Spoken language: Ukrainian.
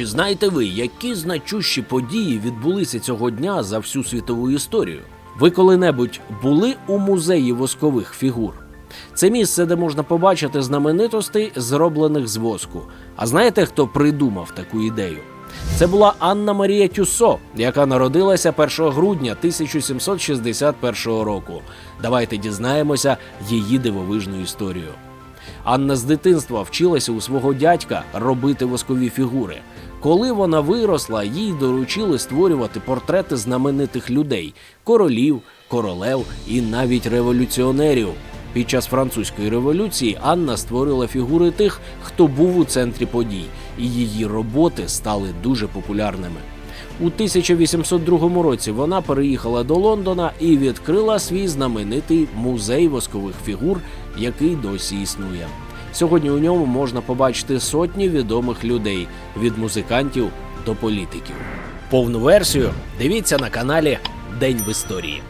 Чи знаєте ви, які значущі події відбулися цього дня за всю світову історію? Ви коли-небудь були у музеї воскових фігур? Це місце, де можна побачити знаменитостей, зроблених з воску. А знаєте, хто придумав таку ідею? Це була Анна Марія Тюссо, яка народилася 1 грудня 1761 року. Давайте дізнаємося її дивовижну історію. Анна з дитинства вчилася у свого дядька робити воскові фігури. Коли вона виросла, їй доручили створювати портрети знаменитих людей королів, королев і навіть революціонерів. Під час французької революції Анна створила фігури тих, хто був у центрі подій, і її роботи стали дуже популярними. У 1802 році вона переїхала до Лондона і відкрила свій знаменитий музей воскових фігур, який досі існує. Сьогодні у ньому можна побачити сотні відомих людей від музикантів до політиків. Повну версію дивіться на каналі День в історії.